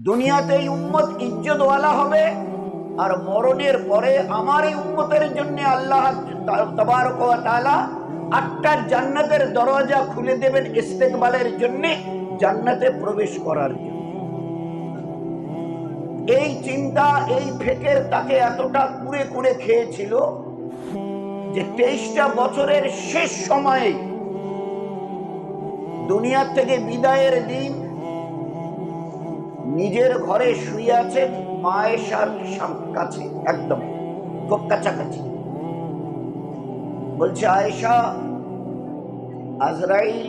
দুনিয়াতে এই উম্মত ইজ্জতওয়ালা হবে, আর মরণের পরে আমার এই উম্মতের জন্য আল্লাহ ওয়া আটটা জান্নাতের দরজা খুলে দেবেন ইস্তেকবালের জন্য জান্নাতে প্রবেশ করার জন্য। এই চিন্তা, এই ফেকের তাকে এতটা কুড়ে কুড়ে খেয়েছিল যে তেইশটা বছরের শেষ সময়ে দুনিয়ার থেকে বিদায়ের দিন নিজের ঘরে শুয়ে আছেন মায়েশার কাছে, একদম কাছাকাছি বলছে, আয়েশা, আজরাইল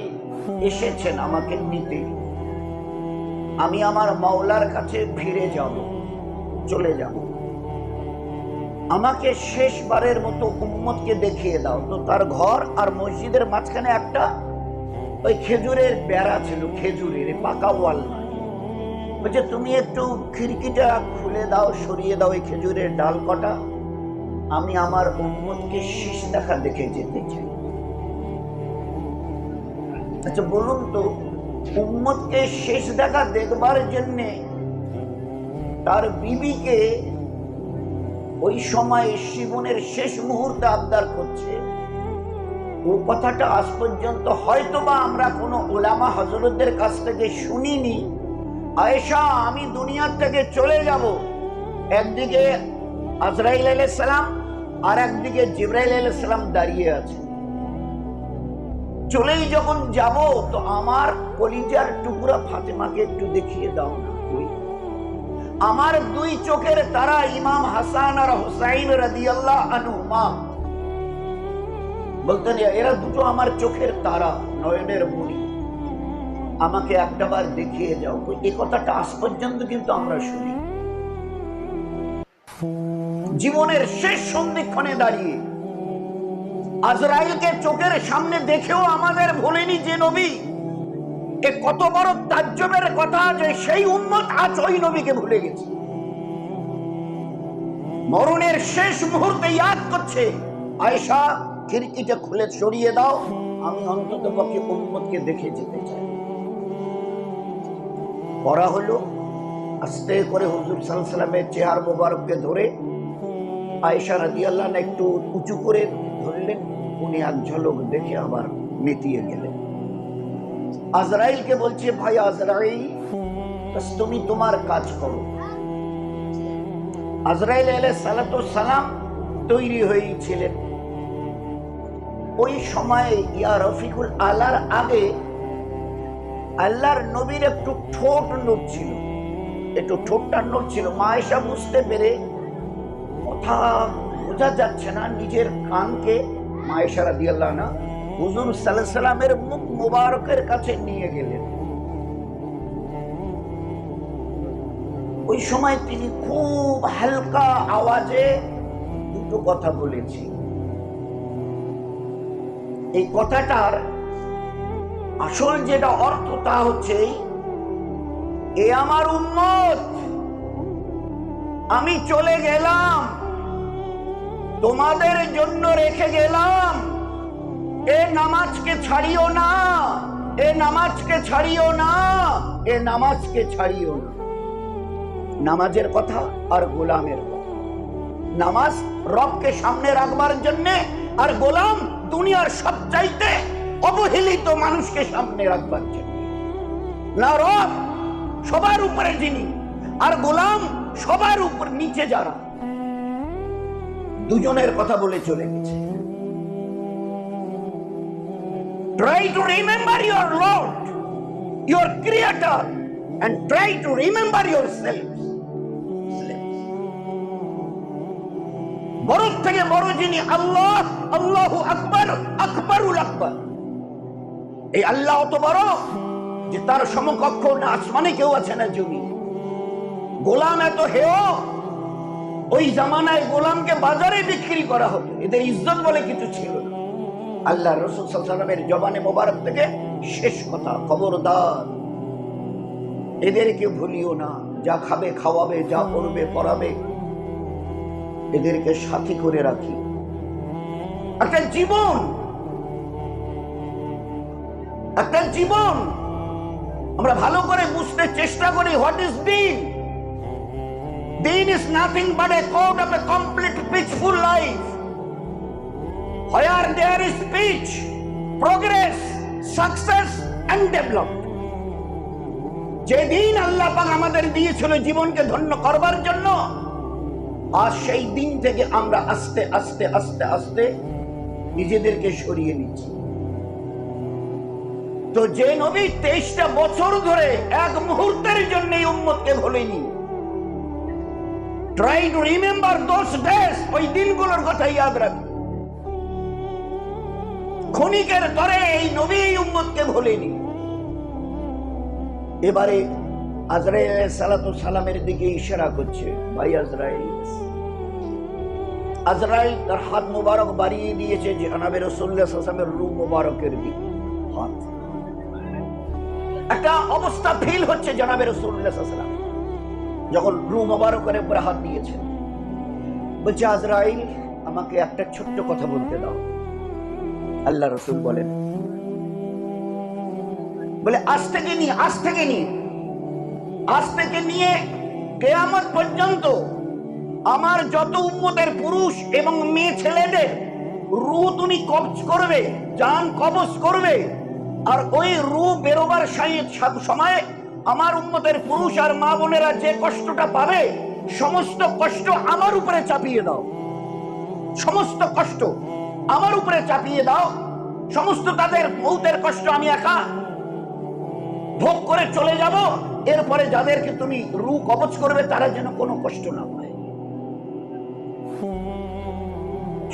এসেছেন আমাকে নিতে। আমি আমার মাওলার কাছে ফিরে যাব, চলে যাব। আমাকে শেষবারের মতো উম্মতকে দেখিয়ে দাও। তো তার ঘর আর মসজিদের মাঝখানে একটা ওই খেজুরের বেড়া ছিল, খেজুরের পাকা ওয়াল নয় বলছে তুমি একটু খিড়কিটা খুলে দাও, সরিয়ে দাও এই খেজুরের ডাল কটা। আমি আমার উম্মতকে শেষ দেখা দেখে যেতে চাই। আচ্ছা বলুন তো, উম্মতকে শেষ দেখা দেখবার জন্যে তার বিবিকে ওই সময় জীবনের শেষ মুহূর্তে আবদার করছে। ও কথাটা আজ পর্যন্ত হয়তো বা আমরা কোনো ওলামা হজরতদের কাছ থেকে শুনিনি। আয়েশা, আমি দুনিয়ার থেকে চলে যাব। একদিকে আজরাইল সালাম আর একদিকে জিব্রাইল সালাম দাঁড়িয়ে আছে। চলেই যখন যাব, তো আমার কলিজার টুকরা ফাতেমাকে একটু দেখিয়ে দাও না আমার দুই চোখের তারা ইমাম হাসান আর হুসাইন রাদিয়াল্লাহ আনহুমা বলতেন, এরা দুটো আমার চোখের তারা, নয়নের মণি আমাকে একটাবার দেখিয়ে যাও। এই কথাটা আজ পর্যন্ত কিন্তু আমরা শুনি। জীবনের শেষ সন্ধিক্ষণে দাঁড়িয়ে আজরাইলকে চোখের সামনে দেখেও আমাদের ভোলেনি যে নবী। এ কত বড় তাজ্জবের কথা যে সেই উম্মত আজ ওই নবীকে ভুলে গেছে। মরণের শেষ মুহূর্তে ইয়াদ করছে, আয়েশা, খিড়কিটা খুলে সরিয়ে দাও, আমি অন্তত পক্ষে উম্মতকে দেখে যেতে চাই। করা হলো। আস্তে করে হুজুর সাল্লামের চেহার মোবারককে ধরে আয়েশা রাদিয়াল্লাহু একটু উঁচু করে ধরলেন। উনি এক ঝলক দেখে আবার মেতিয়ে গেলেন। আজরাইলকে বলছে, ভাই আজরাইল তুমি তোমার কাজ করো। আজরাইল আলাইহিস সালাতু সালাম তৈরি হয়েছিলেন। ওই সময়ে ইয়া রফিকুল আলার আগে আল্লাহর নবীর একটু ঠোঁট নড়ছিল একটু ঠোঁটটা নড়ছিল মায়েশা বুঝতে পেরে কথা বোঝা যাচ্ছে না নিজের কানকে। মায়েশা রাদিয়াল্লাহু না হুজুর সাল্লাল্লাহু সাল্লামের মুখ কাছে নিয়ে গেলেন। ওই সময় তিনি খুব হালকা আওয়াজে দুটো কথা বলেছি এই কথাটার আসল যেটা অর্থ তা হচ্ছে, এ আমার উম্মত, আমি চলে গেলাম, তোমাদের জন্য রেখে গেলাম। এ নামাজকে ছাড়িও না, এ নামাজকে ছাড়িও না, এ নামাজকে ছাড়িও না। নামাজের কথা আর গোলামের কথা। নামাজ রবকে সামনে রাখবার জন্যে আর গোলাম দুনিয়ার সবচাইতে অবহেলিত মানুষকে সামনে রাখবার জন্য। না রব সবার উপরে যিনি, আর গোলাম, সবার উপর নিচে যারা, দুজনের কথা বলে চলে গেছে। Try to remember your lord, your creator, and try to remember yourselves. বড় থেকে বড় যিনি আল্লাহ, আল্লাহু আকবার, আকবরুল আকবর। এই আল্লাহ অত বড় যে তার সমকক্ষ না আসমানে কেউ আছে না জমি গোলাম এত হেয় ওই জামানায় গোলামকে বাজারে বিক্রি করা হতো। এদের ইজ্জত বলে কিছু ছিল না। আল্লাহ রসুল সাল্লামের জবানে মোবারক থেকে শেষ কথা, খবরদার। এদেরকে ভুলিও না, যা খাবে খাওয়াবে, যা করবে পড়াবে। এদেরকে সাথী করে রাখি। একটা জীবন একটা জীবন। আমরা ভালো করে বুঝতে চেষ্টা করি হোয়াট ইজ দিন দিন is nothing but a code of a complete peaceful life where there is peace, progress, success and development. যেদিন আল্লাহ পাক আমাদের দিয়েছিল জীবনকে ধন্য করবার জন্য আর সেই দিন থেকে আমরা আস্তে আস্তে আস্তে আস্তে নিজেদেরকে সরিয়ে নিচ্ছি। তো যে নবী তেইশটা বছর ধরে এক মুহূর্তের জন্য এই উম্মতকে ভোলেনি। Try to remember those days ওই দিনগুলোর কথা ইয়াদ রাখি ক্ষণিকের তরে এই নবী এই উম্মতকে ভোলেনি। এবারে আজরাইল সালাতু সালামের দিকে ইশারা করছে, ভাই আজরাইল আজরাইল তার হাত মুবারক বাড়িয়ে দিয়েছে যে আনাবে রসুল্লাহ সাসামের রু মুবারকের দিকে, হাত। একটা অবস্থা ফিল হচ্ছে জানাবে রসুল্লাহ সাসালাম যখন রু মুবারকের উপরে হাত দিয়েছে। বলছে, আজরাইল, আমাকে একটা ছোট্ট কথা বলতে দাও। আল্লাহ রসুল বলেন, বলে, আজ থেকে নিয়ে আজ থেকে নিয়ে আজ থেকে নিয়ে কেয়ামত পর্যন্ত আমার যত উম্মতের পুরুষ এবং মেয়ে ছেলেদের রু তুমি কবজ করবে, জান কবজ করবে আর ওই রু বেরোবার সময় আমার উম্মতের পুরুষ আর মা বোনেরা যে কষ্টটা পাবে, সমস্ত কষ্ট আমার উপরে চাপিয়ে দাও। সমস্ত কষ্ট আমার উপরে চাপিয়ে দাও। সমস্ত তাদের মৌতের কষ্ট আমি একা ভোগ করে চলে যাব। এরপরে যাদেরকে তুমি রু কবচ করবে, তারা যেন কোনো কষ্ট না পায়।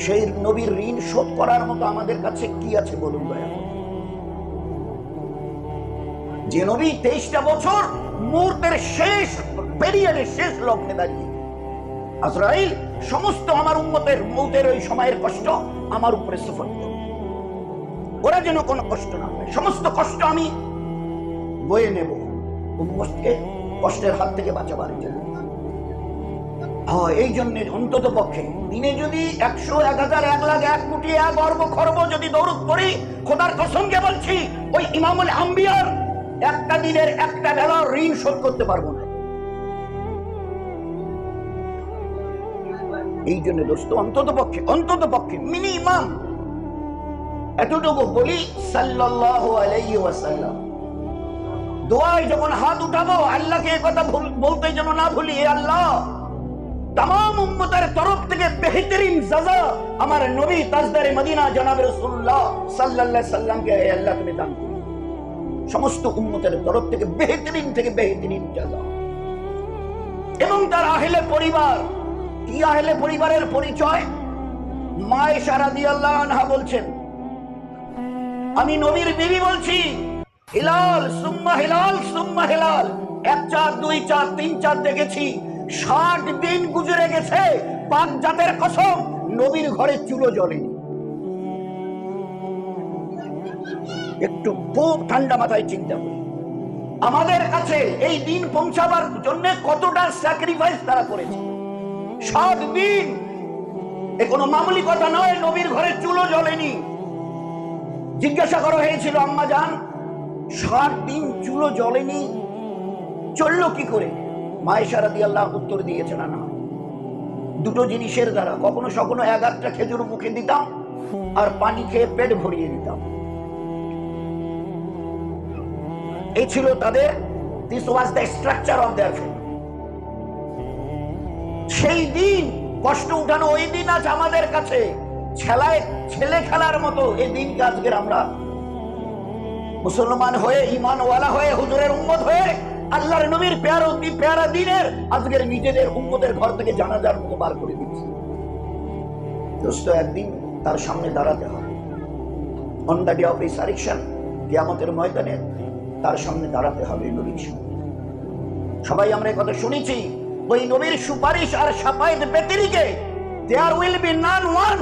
সেই নবীর ঋণ শোধ করার মতো আমাদের কাছে কি আছে বলুন দয়া? যে নবী তেইশটা বছর মুহূর্তের শেষ পেরিয়ডের শেষ লগ্নে দাঁড়িয়ে। আজরাইল, সমস্ত আমার উন্মতের মৌতের ওই সময়ের কষ্ট আমার উপরে সুফল করো। ওরা যেন কোনো কষ্ট না হয় সমস্ত কষ্ট আমি বয়ে নেব উম্মতকে কষ্টের হাত থেকে বাঁচাবার জন্য। এই জন্য অন্তত পক্ষে দিনে যদি একশো, এক হাজার, এক লাখ, এক কোটি, এক অর্ব খর্ব যদি দৌড় করি, খোদার কসমকে বলছি, ওই ইমামুল আম্বিয়ার একটা দিনের একটা বেলা ঋণ শোধ করতে পারব না। এই জন্য দোস্ত, অন্তত পক্ষে অন্তত পক্ষে মিনিমাম এতটুকু বলি, সাল্লাল্লাহু আলাইহি দোয়ায় যখন হাত উঠাবো, আল্লাহকে এ কথা ভুল- বলতে যেন না ভুলি আল্লাহ তাম উম্মতের তরফ থেকে বেহতরিন আমার নবী তাজদারে মদিনা জনাব রাসূলুল্লাহ সাল্লাল্লাহু আলাইহি সাল্লামকে আল্লাহ, তুমি দান সমস্ত উম্মতের তরফ থেকে বেহতরিন থেকে বেহতরিন সাজা এবং তার আহলে পরিবার, কি আহলে পরিবারের পরিচয়? আল্লাহ আনহা বলছেন, আমি নবীর বিবি বলছি, হিলাল, সুম্মা হিলাল সুম্মা হিলাল। এক চার দুই চার তিন চার দেখেছি। ষাট দিন গুজরে গেছে পাক জাতের কসম, নবীর ঘরে চুলো জ্বলেনি একটু খুব ঠান্ডা মাথায় চিন্তা করি। আমাদের কাছে এই দিন পৌঁছাবার জন্য কতটা স্যাক্রিফাইস তারা করেছে। সাত দিন। এ কোনো মামুলি কথা নয়, নবীর ঘরে চুলো জ্বলেনি। জিজ্ঞাসা করা হয়েছিল, আম্মা যান ষাট দিন চুলো জ্বলেনি, চলল কি করে? মায়েশারা দিয়ে আল্লাহ উত্তর দিয়েছেন না। দুটো জিনিসের দ্বারা, কখনো সখনো এক আধটা খেজুর মুখে দিতাম আর পানি খেয়ে পেট ভরিয়ে দিতাম। এই ছিল তাদের this was the structure of their সেই দিন, কষ্ট উঠানো ওই দিন আজ আমাদের কাছে ছেলায় ছেলে খেলার মতো এই দিনকে আজকের আমরা মুসলমান হয়ে ইমানওয়ালা হয়ে, হুজুরের উম্মত হয়ে, আল্লাহর নবীর পেয়ার পেয়ারা দিনের আজকের নিজেদের উম্মতের ঘর থেকে জানাজার মতো বার করে দিচ্ছি দোস্ত, একদিন তার সামনে দাঁড়াতে হবে। On the day of resurrection কিয়ামতের ময়দানে তার সামনে দাঁড়াতে হবে নবীর সামনে। সবাই আমরা কথা শুনেছি, ওই নবীর সুপারিশ আর সাফায়েত ব্যতিরিকে there will be none one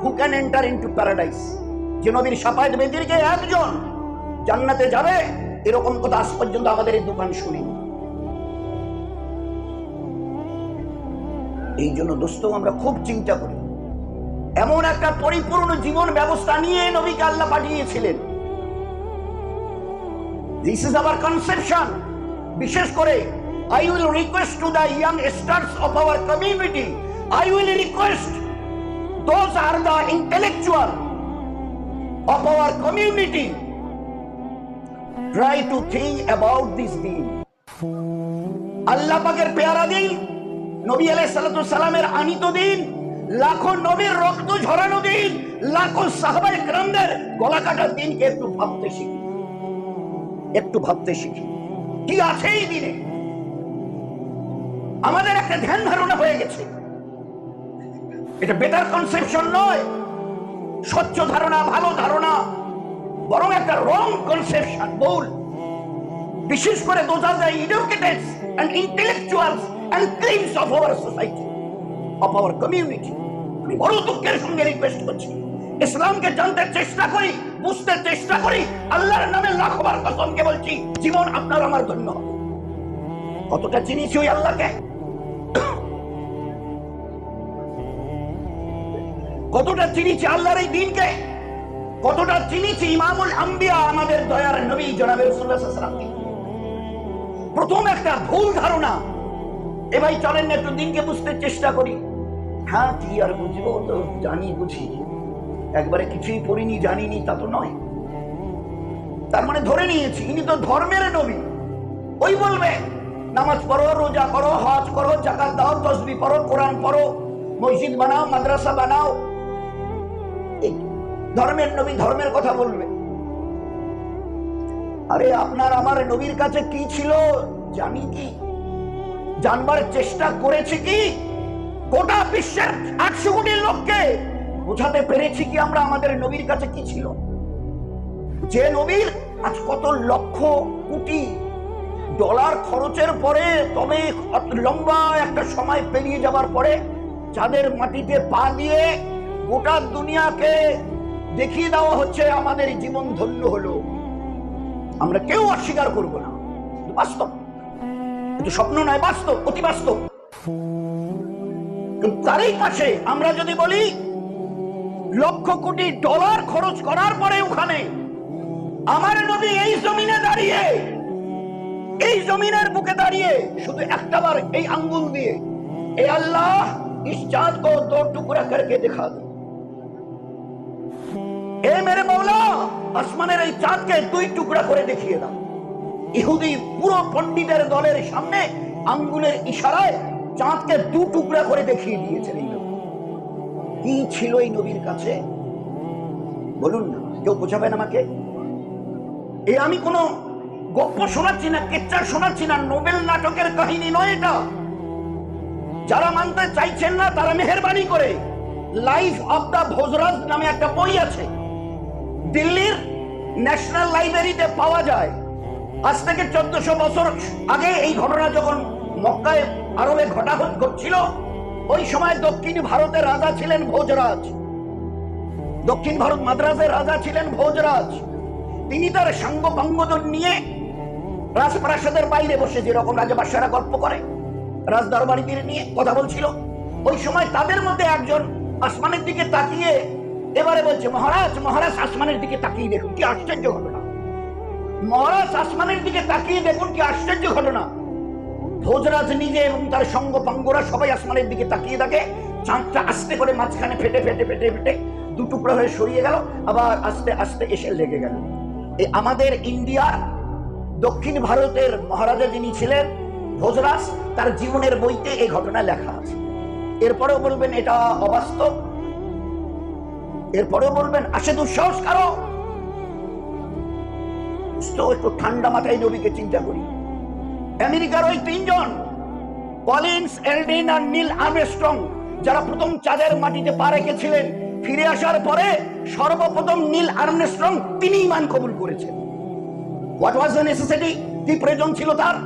who can enter into paradise যে নবীর সাফায়েত ব্যতিরিকে একজন জান্নাতে যাবে, এরকম কথা আজ পর্যন্ত আমাদের এই দোকান শুনি এই জন্য দোস্ত, আমরা খুব চিন্তা করি। এমন একটা পরিপূর্ণ জীবন ব্যবস্থা নিয়ে নবীকে আল্লাহ পাঠিয়েছিলেন। দিস ইজ আওয়ার কনসেপশন বিশেষ করে I will request to the young stars of our community I will request those are the intellectual of our community try to think about this দিন আল্লাহ পাকের পেয়ারা দিন, নবী আলাইহিস সালামের আনিত দিন, লাখো নবীর রক্ত ঝরানো দিন, লাখো সাহাবায়ে کرامদের গলা কাটা দিনকে একটু ভাবতে শিখি একটু ভাবতে শিখি। কি আছে এই দিনে? আমাদের একটা ধ্যান ধারণা হয়ে গেছে। এটা বেটার কনসেপশন নয়। স্বচ্ছ ধারণা, ভালো ধারণা, বরং একটা রং কনসেপশন ভুল। বিশেষ করে those are the educateds and intellectuals and cleans of our society of our community আমি বড় দুঃখের সঙ্গে রিকোয়েস্ট করছি। ইসলামকে জানতে চেষ্টা করি। বুঝতে চেষ্টা করি, আল্লাহর নামে লাখবার কসমকে বলছি, জীবন আপনার আমার হবে। কতটা চিনিছি ওই আল্লাহকে? কতটা চিনিছি আল্লাহর এই দিনকে? কতটা চিনিছি ইমামুল আম্বিয়া আমাদের দয়ার নবী জনাবে রাসূলুল্লাহ সাল্লাল্লাহু আলাইহি ওয়াসাল্লামকে। প্রথম একটা ভুল ধারণা। এ ভাই চলেন একটু দিনকে বুঝতে চেষ্টা করি। হ্যাঁ কি আর বুঝব তো জানি, বুঝি। একবারে কিছুই পড়িনি, জানিনি, তা তো নয়। তার মানে ধরে নিয়েছি, ইনি তো ধর্মের নবী। ওই বলবে, নামাজ পড়ো, রোজা করো হজ করো জাকাত দাও, তসবি পড়ো, কোরআন পড়ো, মসজিদ বানাও, মাদ্রাসা বানাও। ধর্মের নবী ধর্মের কথা বলবে। আরে আপনার আমার নবীর কাছে কি ছিল জানি কি? জানবার চেষ্টা করেছি কি? গোটা বিশ্বের আটশো কোটি লোককে বোঝাতে পেরেছি কি আমরা আমাদের নবীর কাছে কি ছিল? যে নবীর আজ কত লক্ষ কোটি ডলার খরচের পরে, তবে লম্বা একটা সময় পেরিয়ে যাবার পরে যাদের মাটিতে পা দিয়ে গোটা দুনিয়াকে দেখিয়ে দেওয়া হচ্ছে, আমাদের জীবন ধন্য হলো। আমরা কেউ অস্বীকার করব না। বাস্তব। কিন্তু স্বপ্ন নয়, বাস্তব, অতি বাস্তব। তারই কাছে আমরা যদি বলি লক্ষ কোটি ডলার খরচ করার পরে ওখানে আমার নবী এই জমিনে দাঁড়িয়ে এই জমিনের বুকে দাঁড়িয়ে শুধু একটাবার এই আঙ্গুল দিয়ে এ আল্লাহ इस चांद को दो टुकड़ा करके दिखा दो এ মেরে মৌলা আসমানের এই চাঁদকে দুই টুকরা করে দেখিয়ে দাও ইহুদি পুরো পণ্ডিতের দলের সামনে আঙ্গুলের ইশারায় চাঁদকে দু টুকরা করে দেখিয়ে দিয়েছেন এই নবী কি ছিল এই নবীর কাছে? বলুন না, কেউ বোঝাবেন আমাকে? এ আমি কোনো গল্প শোনাচ্ছি না কেচ্চার শোনাচ্ছি না, নোবেল নাটকের কাহিনী নয় এটা। যারা মানতে চাইছেন না, তারা মেহরবানি করে। লাইফ অফ দা ভোজরাজ নামে একটা বই আছে। দিল্লির ন্যাশনাল লাইব্রেরিতে পাওয়া যায়। আজ থেকে চোদ্দশো বছর আগে এই ঘটনা যখন মক্কায় আরবে ঘটা ঘটছিল ওই সময় দক্ষিণ ভারতের রাজা ছিলেন ভোজরাজ। দক্ষিণ ভারত মাদ্রাসের রাজা ছিলেন ভোজরাজ। তিনি তার সাঙ্গ পাঙ্গজন নিয়ে রাজপ্রাসাদের বাইরে বসে যেরকম রাজবাসারা গল্প করে রাজ দরবারিদের নিয়ে কথা বলছিল। ওই সময় তাদের মধ্যে একজন আসমানের দিকে তাকিয়ে এবারে বলছে, মহারাজ মহারাজ, আসমানের দিকে তাকিয়ে দেখুন, কি আশ্চর্য ঘটনা। মহারাজ, আসমানের দিকে তাকিয়ে দেখুন, কি আশ্চর্য ঘটনা। ভোজরাজ নিজে এবং তার সঙ্গ পাঙ্গরা সবাই আসমানের দিকে তাকিয়ে থাকে। চাঁদটা আস্তে করে মাঝখানে ফেটে ফেটে ফেটে ফেটে দু টুকরো হয়ে সরিয়ে গেল, আবার আস্তে আস্তে এসে লেগে গেল। এই আমাদের ইন্ডিয়ার দক্ষিণ ভারতের মহারাজা যিনি ছিলেন, ভোজরাজ, তার জীবনের বইতে এই ঘটনা লেখা আছে। এরপরেও বলবেন এটা অবাস্তব। এরপরেও বলবেন আসে দুঃসাহস কারও একটু ঠান্ডা মাথায় নবীকে চিন্তা করি। আমেরিকার ওই তিনজন, কলিন্স, এলডিন আর নীল আর্মস্ট্রং, যারা প্রথম চাঁদের মাটিতে পা রেখেছিলেন, ফিরে আসার পরে সর্বপ্রথম নীল আর্মস্ট্রং তিনি ইমান কবুল করেছেন। হোয়াট ওয়াজ দ্য নেসেসিটি কি প্রয়োজন ছিল তার?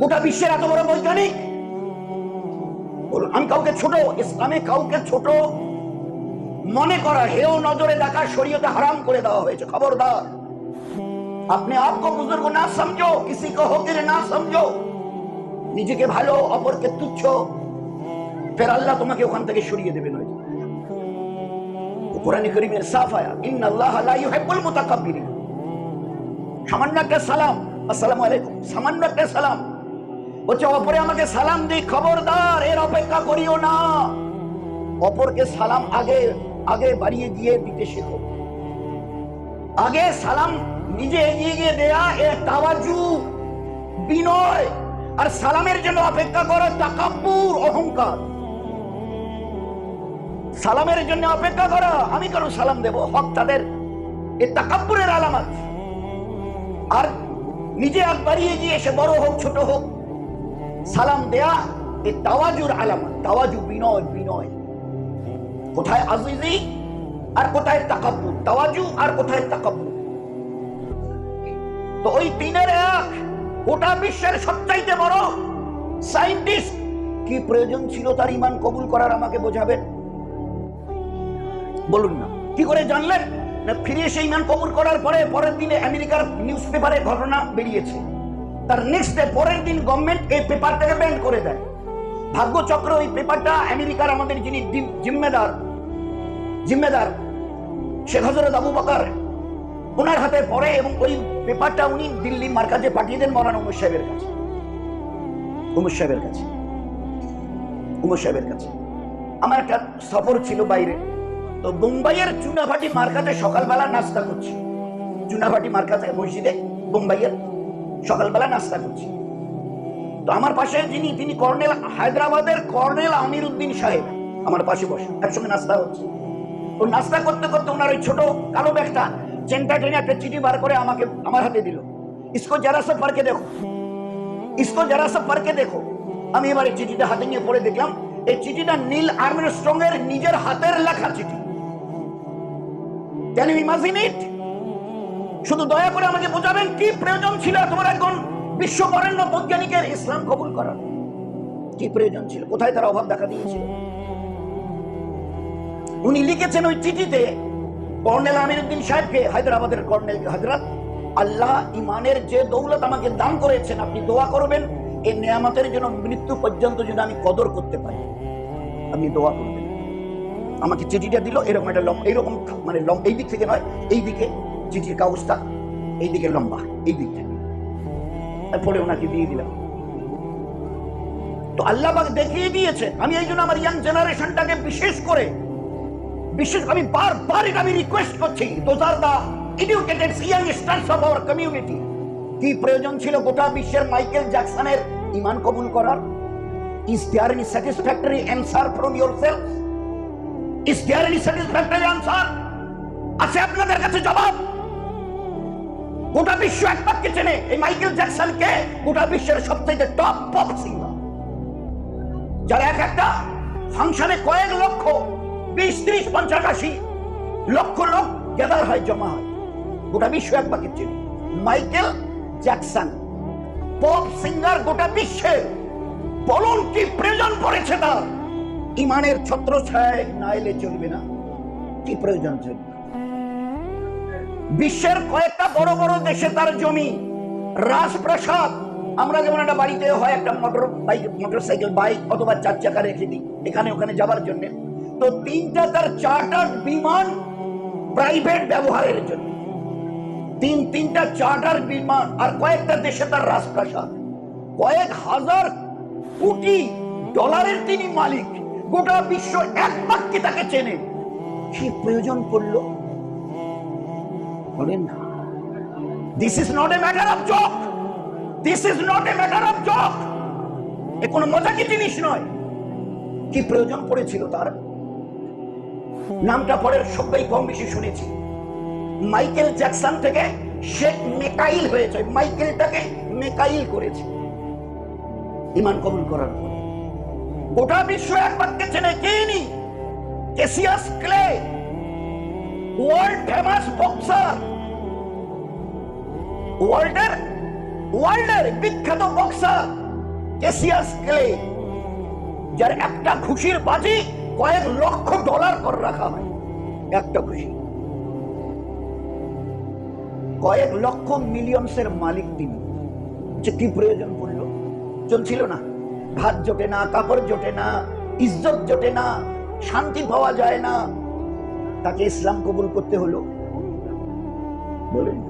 গোটা বিশ্বের এত বড় বৈজ্ঞানিক? আমি কাউকে ছোট, ইসলামে কাউকে ছোট মনে করা হেও নজরে দেখা শরীয়তে হারাম করে দেওয়া হয়েছে। খবরদার। अपने आप को बुजुर्ग ना समझो किसी को होकर ना समझो নিজেকে ভালো অপরকে তুচ্ছ ফের আল্লাহ তোমাকে ওখান থেকে সরিয়ে দেবে নয় কোরআন করিমের সাফ আয়া ইন্নাল্লাহ লা ইউহিব্বুল মুতাকাব্বিরিন সামান্য একটা সালাম আসসালামু আলাইকুম সামান্য একটা সালাম বলছে অপরে আমাকে সালাম দিই খবরদার এর অপেক্ষা করিও না অপরকে সালাম আগে আগে বাড়িয়ে গিয়ে দিতে শেখো আগে সালাম নিজে এগিয়ে গিয়ে দেয়া এ তাওয়াজু, বিনয় আর সালামের জন্য অপেক্ষা করো তাকাব্বুর অহংকার। সালামের জন্য অপেক্ষা করো, আমি কেন সালাম দেব? হক তাদের। এ তাকাব্বুরের আলামত। আর নিজে আগ বাড়িয়ে গিয়ে সে বড় হোক, ছোট হোক, সালাম দেয়া এ তাওয়াজুর আলামত। তাওয়াজু, বিনয় বিনয়। কোথায় আজিজি আর কোথায় তাকাব্বুর? তাওয়াজু আর কোথায় তাকাব্বুর? তিনের এক, গোটা বিশ্বের সবচাইতে বড় সাইন্টিস্ট কি প্রয়োজন ছিল তার ইমান কবুল করার আমাকে বোঝাবেন? বলুন না। কি করে জানলেন? না ফিরে এসে ইমান কবুল করার পরে পরের দিনে আমেরিকার নিউজ পেপারে ঘটনা বেরিয়েছে। তার নেক্সট ডে পরের দিন গভর্নমেন্ট এই পেপারটাকে ব্যান্ড করে দেয়। ভাগ্যচক্র ওই পেপারটা আমেরিকার আমাদের যিনি জিম্মেদার জিম্মেদার, শেখ হজরত আবু বকর ওনার হাতে পড়ে এবং ওই পেপারটা উনি দিল্লি মার্কাজে পাঠিয়ে দেন মরান উমর সাহেবের কাছে। উমর সাহেবের কাছে। উমর সাহেবের কাছে। আমার একটা সফর ছিল বাইরে। তো বোম্বাইয়ের চুনাভাটি মার্কাজে সকালবেলা নাস্তা করছি। চুনাভাটি মার্কাজে মসজিদে বোম্বাইয়ের সকালবেলা নাস্তা করছি। তো আমার পাশে যিনি, তিনি কর্নেল হায়দ্রাবাদের কর্নেল আমির উদ্দিন সাহেব। আমার পাশে বসে। একসঙ্গে নাস্তা হচ্ছে। তো নাস্তা করতে করতে ওনার ওই ছোট কালো ব্যাগটা চেনটা টেনে একটা চিঠি বার করে আমাকে, আমার হাতে দিল। ইসকো যারা সব পড়কে দেখো। ইসকো যারা সব পড়কে দেখো। আমি এবার এই চিঠিটা হাতে নিয়ে পড়ে দেখলাম। এই চিঠিটা নীল আর্মস্ট্রং এর নিজের হাতের লেখা চিঠি। ক্যান ইমাজিন ইট শুধু দয়া করে আমাকে বোঝাবেন কি প্রয়োজন ছিল তোমার একজন বিশ্ববরেণ্য বৈজ্ঞানিকের ইসলাম কবুল করার। কি প্রয়োজন ছিল? কোথায় তার অভাব দেখা দিয়েছিল? উনি লিখেছেন ওই চিঠিতে কর্নেল আমিরুদ্দিন সাহেবকে, হায়দ্রাবাদের কর্নেল হাজরাত আল্লাহ ইমানের যে দৌলত আমাকে দান করেছেন, আপনি দোয়া করবেন এই নেয়ামতের জন্য মৃত্যু পর্যন্ত যেন আমি কদর করতে পারি, আপনি দোয়া করবেন। আমাকে চিঠিটা দিল, এরকম একটা লম্বা, এইরকম মানে লম্বা, এই দিক থেকে নয়, এই দিকে চিঠির কাগজটা, এই দিকে লম্বা, এই দিক থেকে। পরে ওনাকে দিয়ে দিলাম। তো আল্লাহ দেখিয়ে দিয়েছে আমি এই জন্য আমার ইয়াং জেনারেশনটাকে বিশেষ করে বিশেষ আমি বারবার এটা আমি রিকোয়েস্ট করছি those are the educated young stars of our community কি প্রয়োজন ছিল গোটা বিশ্বের মাইকেল জ্যাকসনের ইমান কবুল করার? Is there any satisfactory answer from your self is there any satisfactory answer আছে আপনাদের কাছে জবাব? গোটা বিশ্ব এক বাক্যে চেনে, এই মাইকেল জ্যাকসনকে গোটা বিশ্বের সবচেয়ে টপ পপ সিঙ্গার যারা এক একটা, ফাংশনে কয়েক লক্ষ বিশ, ত্রিশ, পঞ্চাশ, আশি লক্ষ লোক গ্যাদার হয়, জমা হয়। গোটা বিশ্ব মাইকেল জ্যাকসন, পপ সিঙ্গার গোটা বিশ্বের বলুন কি প্রয়োজন পড়েছে তার? ইমানের ছত্র ছায় না এলে চলবে না। কি প্রয়োজন চলবে বিশ্বের কয়েকটা বড় বড় দেশে তার জমি। রাজপ্রাসাদ। আমরা যেমন একটা বাড়িতে হয়, একটা motorbike motorcycle bike অথবা চার চাকা রেখে দিই। এখানে, ওখানে যাবার জন্য। তো তিনটা তার চার্টার বিমান প্রাইভেট ব্যবহারের জন্য। তিন, তিনটা চার্টার বিমান আর কয়েকটা দেশে তার রাজপ্রাসাদ। কয়েক হাজার কোটি ডলারের তিনি মালিক। গোটা বিশ্ব এক বাক্যে তাকে চেনে। কি প্রয়োজন পড়ল বলেন না। This is not a matter of joke this is not a matter of joke এ কোনো মজাকি জিনিস নয়। কি প্রয়োজন পড়েছিল তার? নামটা পরে সবাই কম বেশি শুনেছি। মাইকেল জ্যাকসন থেকে শেখ মেকাইল হয়েছে। মাইকেলটাকে মেকাইল করেছে। ইমান কবুল করার পর। গোটা বিশ্ব এক বাক্যে চেনে কে নি Cassius Clay, world famous boxer. ওয়ার্ল্ডের ওয়ার্ল্ডের বিখ্যাত বক্সার কেসিয়াস ক্লে, যার একটা খুশির বাজি কয়েক লক্ষ ডলার করে রাখা হয়। একটা খুশি। কয়েক লক্ষ মিলিয়নসের মালিক তিনি। যে কি প্রয়োজন পড়ল? চলছিল না। ভাত জোটে না, কাপড় জোটে না, ইজ্জত জোটে না, শান্তি পাওয়া যায় না। তাকে ইসলাম কবুল করতে হলো। বলেন।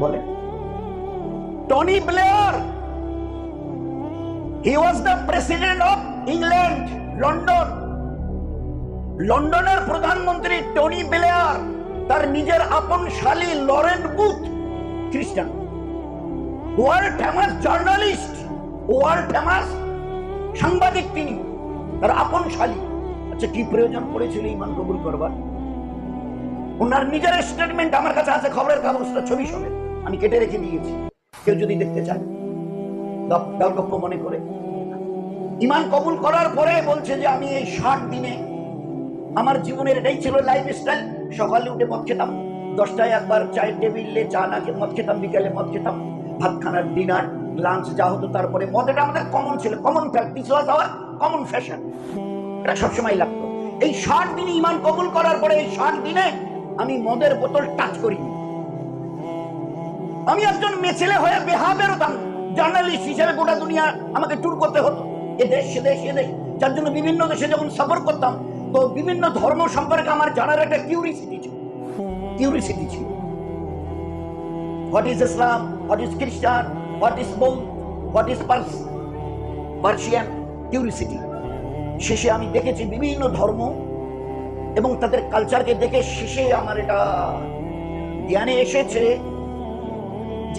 বলেন। Tony Blair he was the president of England London. লন্ডনের প্রধানমন্ত্রী টনি ব্লেয়ার, তার নিজের আপন শালী Lauren Booth, Christian. World famous journalist, world famous সাংবাদিক তিনি, তার আপন শালী। আচ্ছা কি প্রয়োজন পড়েছিল ইমান কবুল করবার? ওনার নিজের স্টেটমেন্ট আমার কাছে আছে, খবরের কাগজটা, ছবি সমেত। আমি কেটে রেখে দিয়েছি। কেউ যদি দেখতে চায় গল্প মনে করে। ইমান কবুল করার পরে বলছে যে আমি এই ষাট দিনে আমার জীবনের এটাই ছিল লাইফ স্টাইল সকালে উঠে মদ খেতাম। দশটায় একবার চায়ের টেবিলে চা না খেয়ে মদ খেতাম, বিকালে মদ খেতাম। ভাত খানার ডিনার লাঞ্চ যা হতো তারপরে মদ, এটা আমাদের কমন ছিল। Common practice was our common fashion এটা সবসময় লাগতো। এই ষাট দিনে ইমান কবুল করার পরে এই ষাট দিনে আমি মদের বোতল টাচ করিনি। আমি একজন মেছেলে হয়ে বেহা বেরোতাম। জার্নালিস্ট হিসেবে গোটা দুনিয়া আমাকে ট্যুর করতে হতো। এ দেশ সে দেশ এ যার জন্য বিভিন্ন দেশে যখন সফর করতাম তো বিভিন্ন ধর্ম সম্পর্কে আমার জানার একটা কিউরিসিটি ছিল। কিউরিসিটি ছিল। What is Islam what is Christian what is বৌদ্ধ what is purse Persian curiosity শেষে আমি দেখেছি বিভিন্ন ধর্ম এবং তাদের কালচারকে দেখে শেষে আমার এটা জ্ঞানে এসেছে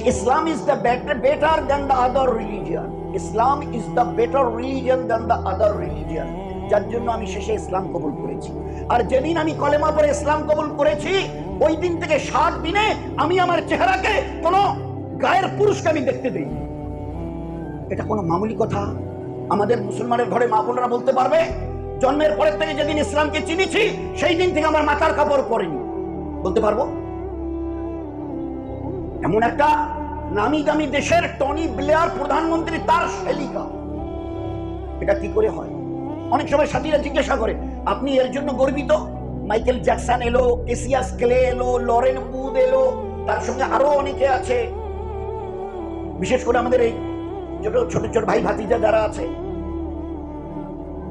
Islam is the better, better than other other Islam is the better religion than the other religion. যার জন্য আমি শেষে ইসলাম কবুল করেছি। আর যেদিন আমি কলেমা পরে ইসলাম কবুল করেছি, ওই দিন থেকে ষাট দিনে আমি আমার চেহারাকে কোনো গায়ের পুরুষকে আমি দেখতে দিই এটা কোনো মামুলি কথা? আমাদের মুসলমানের ঘরে মা বোনরা বলতে পারবে, জন্মের পরের থেকে যেদিন ইসলামকে চিনেছি, সেই দিন থেকে আমার মাথার কাপড় পরেনি। বলতে পারব? এমন একটা নামি দামি দেশের টনি ব্লেয়ার প্রধানমন্ত্রী তার শেলিকা। এটা কি করে হয়? অনেক সময় সাথীরা জিজ্ঞাসা করে, আপনি এর জন্য গর্বিত? মাইকেল জ্যাকসন এলো, এসিয়াস ক্লে এলো, লরেন বুদ এলো, তার সঙ্গে আরও অনেকে আছে। বিশেষ করে আমাদের এই ছোট ছোট ছোট ভাই ভাতিজা যারা আছে।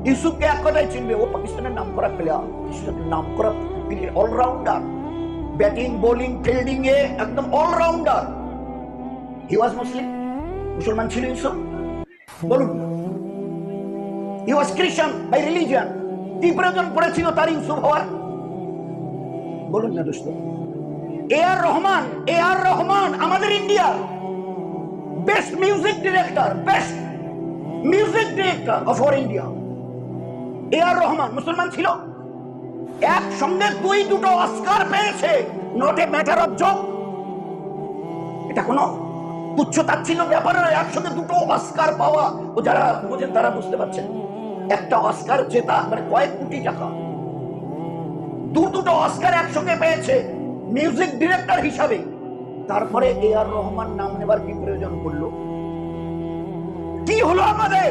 ইউসুফকে এক কথায় চিনবে, ও পাকিস্তানের নাম করা প্লেয়ার পাকিস্তানের নাম করা অলরাউন্ডার ব্যাটিং বোলিং ফিল্ডিং এ একদম অলরাউন্ডার হি ওয়াজ মুসলিম মুসলমান ছিল ইউসুফ বলুন হি ওয়াজ খ্রিস্টান বাই রিলিজিয়ান কি প্রয়োজন পড়েছিল তার ইউসুফ হওয়ার? বলুন না দোস্ত এ আর রহমান, এ আর রহমান আমাদের ইন্ডিয়ার best music director best music director of our India A R Rahman মুসলমান ছিল? একসঙ্গে দুই দুটো অস্কার পেয়েছে। Not a matter of job এটা কোনো তুচ্ছ তাচ্ছিল্য ব্যাপার নয় একসঙ্গে দুটো অস্কার পাওয়া। ও যারা বোঝেন তারা বুঝতে পারছেন। একটা অস্কার জেতা মানে কয়েক কোটি টাকা। দু দুটো অস্কার একসঙ্গে পেয়েছে মিউজিক ডিরেক্টর হিসাবে। তারপরে এ আর রহমান নাম নেবার কি প্রয়োজন পড়ল? কি হলো আমাদের?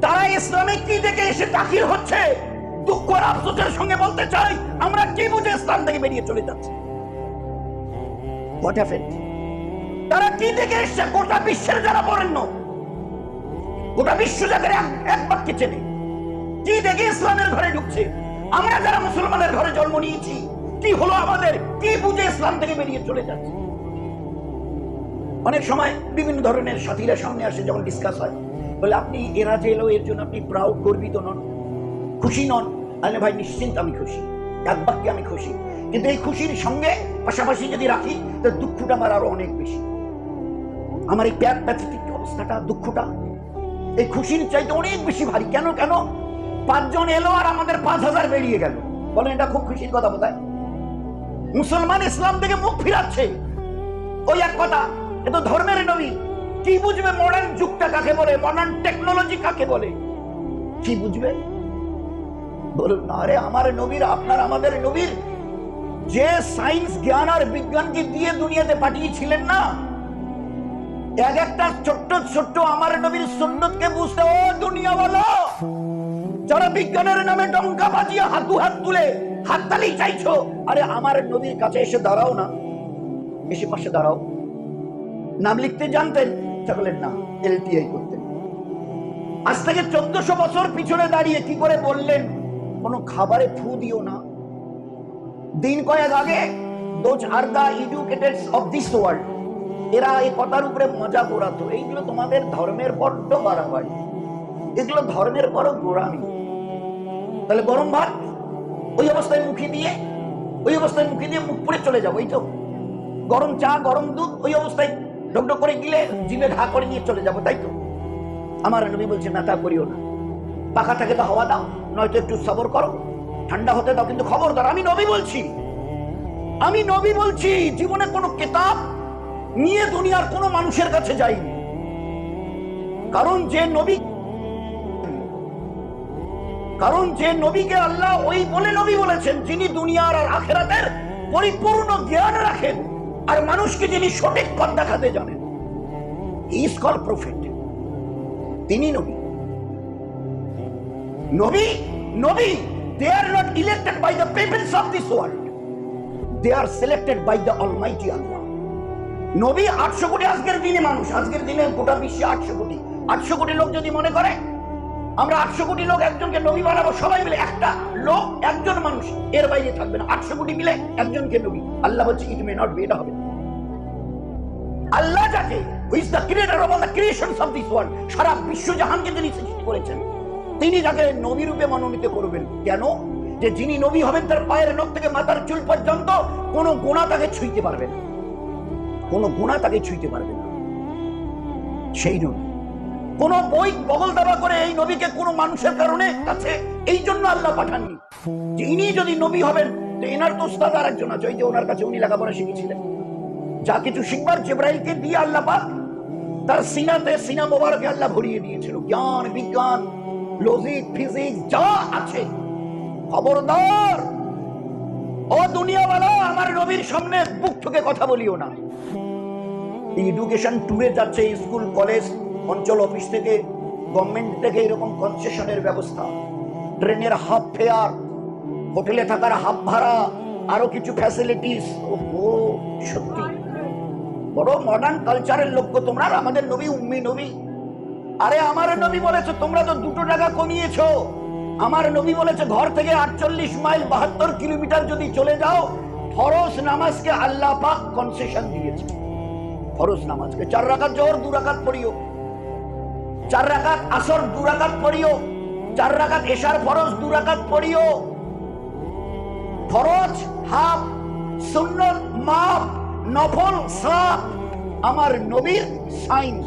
তারা ইসলামিক কি দেখে এসে দাখিল হচ্ছে? দুঃখ আর আফসোসের সঙ্গে বলতে চাই, আমরা কি বুঝে ইসলাম থেকে বেরিয়ে চলে যাচ্ছি? What happened? তারা কি দেখে এসছে? গোটা বিশ্বের যারা বরেণ্য। গোটা বিশ্ব যাদের এক- বাক্যে চেনে। কি দেখে ইসলামের ঘরে ঢুকছে? আমরা যারা মুসলমানের ঘরে জন্ম নিয়েছি, কি হলো আমাদের? কি বুঝে ইসলাম থেকে বেরিয়ে চলে যাচ্ছে? অনেক সময় বিভিন্ন ধরনের সাথীরা সামনে আসে, যখন ডিসকাস হয়। বলে, আপনি এরা যে এলো, এর জন্য আপনি প্রাউড গর্বিত নন, খুশি নন? তাহলে ভাই, নিশ্চিন্ত আমি খুশি। এক বাক্যে আমি খুশি। কিন্তু এই খুশির সঙ্গে পাশাপাশি যদি রাখি, তো দুঃখটা আমার আরও অনেক বেশি। আমার এই প্যাক প্যাথেটিক অবস্থাটা, দুঃখটা, এই খুশির চাইতে অনেক বেশি ভারী। কেন কেন? পাঁচজন এলো আর আমাদের পাঁচ হাজার বেরিয়ে গেল। বলেন, এটা খুব খুশির কথা বোধ মুসলমান ইসলাম থেকে মুখ ফিরাচ্ছে। ওই এক কথা, এ তো ধর্মের নবী। কি বুঝবে মডার্ন যুগটা কাকে বলে মডার্ন টেকনোলজি কাকে বলে? কি বুঝবে? বলুন না, আরে আমার নবীর, আপনার আমাদের নবীর যে সায়েন্স জ্ঞান আর বিজ্ঞানকে দিয়ে দুনিয়াতে পাঠিয়েছিলেন না এক একটা ছোট্ট ছোট্ট আমার নবীর সুন্নতকে বুঝতে, ও দুনিয়া বলো যারা বিজ্ঞানের নামে ডঙ্কা বাজিয়ে হাতু হাত তুলে হাততালি চাইছো, আরে আমার নবীর কাছে এসে দাঁড়াও না। এসে পাশে দাঁড়াও। নাম লিখতে জানতেন সকলের নাম এলটিআই করতেন। আজ থেকে চোদ্দশো বছর পিছনে দাঁড়িয়ে কি করে বললেন, কোনো খাবারে ফু দিও না। দিন কয়েক আগে, those are the educated of this world. এরা এই কথার উপরে মজা করাতো। এইগুলো তোমাদের ধর্মের বড্ড বাড়াবাড়ি। এগুলো ধর্মের বড় গোড়ামি। তাহলে গরম ভাত, ওই অবস্থায় মুখে দিয়ে, ওই অবস্থায় মুখে দিয়ে মুখ পড়ে চলে যাব এই তো। গরম চা, গরম দুধ, ওই অবস্থায় ঢকঢক করে গিলে জিভে ঘা করে নিয়ে চলে যাব, তাই তো? আমার নবী বলছে, না তা করিও না। পাখা থাকে তো হাওয়া দাও, নয়তো একটু সবর করো। ঠান্ডা হতে দাও, কিন্তু খবরদার, আমি নবী বলছি। আমি নবী বলছি, জীবনে কোনো কেতাব নিয়ে দুনিয়ার কোনো মানুষের কাছে যাইনি কারণ যে নবী কারণ যে নবীকে আল্লাহ ওই বলে নবী বলেছেন, যিনি দুনিয়ার আর আখেরাতের পরিপূর্ণ জ্ঞান রাখেন আর মানুষকে যিনি সঠিক পথ দেখাতে জানেন। ইজ কল প্রফেট তিনি নবী। নবী নবী they are not elected by the peoples of this world they are selected by the almighty Allah নবী আটশো কোটি আজকের দিনে মানুষ, আজকের দিনে গোটা বিশ্বে আটশো কোটি। আটশো কোটি লোক যদি মনে করে, আমরা আটশো কোটি লোক একজনকে নবী বানাবো, সবাই মিলে একটা লোক, একজন মানুষ, এর বাইরে থাকবে না। আটশো কোটি মিলে একজনকে নবী। আল্লাহ বলছে, ইট মে নট বি, এটা হবে আল্লাহ যাকে the creator of the creations of this world সারা তিনি সৃষ্টি করেছেন। তিনি যাকে নবী রূপে মনোনীত করবেন। কেন? যে যিনি নবী হবেন, তার পায়ের নখ থেকে মাথার চুল পর্যন্ত কোনো গোনা তাকে ছুঁইতে পারবে না। কোনো গুণা তাকে ছুঁইতে পারবে না। সেই নবী কোন বই বগল দাবা করে এই নবীকে কোনো মানুষের কারণে কাছে, এই জন্য আল্লাহ পাঠাননি। যে ইনি যদি নবী হবেন, তো এনার তো উস্তাদ আর একজন আছে, ওই যে ওনার কাছে উনি লেখাপড়া শিখেছিলেন। যা কিছু শিখবার জেব্রাইলকে দিয়ে আল্লাহ পাক তার সিনাতে সিনা মোবারকে আল্লাহ ভরিয়ে দিয়েছিল। জ্ঞান, বিজ্ঞান লজিক ফিজিক্স যা আছে, খবরদার। ও দুনিয়াওয়ালা, আমার নবীর সামনে বুক ঠুকে কথা বলিও না। এডুকেশন ট্যুরে যাচ্ছে স্কুল কলেজ অঞ্চল অফিস থেকে গভর্নমেন্ট থেকে এরকম কনসেশনের ব্যবস্থা। ট্রেনের হাফ ফেয়ার হোটেলে থাকার হাফ ভাড়া, আরও কিছু ফ্যাসিলিটিস ও সত্যি। বড় মডার্ন কালচারের লক্ষ্য তোমরা আমাদের নবী, উম্মি নবী। আরে আমার নবী বলেছে, তোমরা তো দুটো টাকা কমিয়েছো। আমার নবী বলেছে, ঘর থেকে আটচল্লিশ মাইল বাহাত্তর কিলোমিটার যদি চলে যাও ফরজ নামাজকে আল্লাহ পাক কনসেশন দিয়েছে। ফরজ নামাজকে চার রাকাত জোহর, দু রাকাত পড়িও। চার রাকাত আসর, দু রাকাত পড়িও। চার রাকাত এশার ফরজ, দু রাকাত পড়িও। ফরজ, হাফ, সুন্নত মাপ নফল সাপ আমার নবীর সাইন্স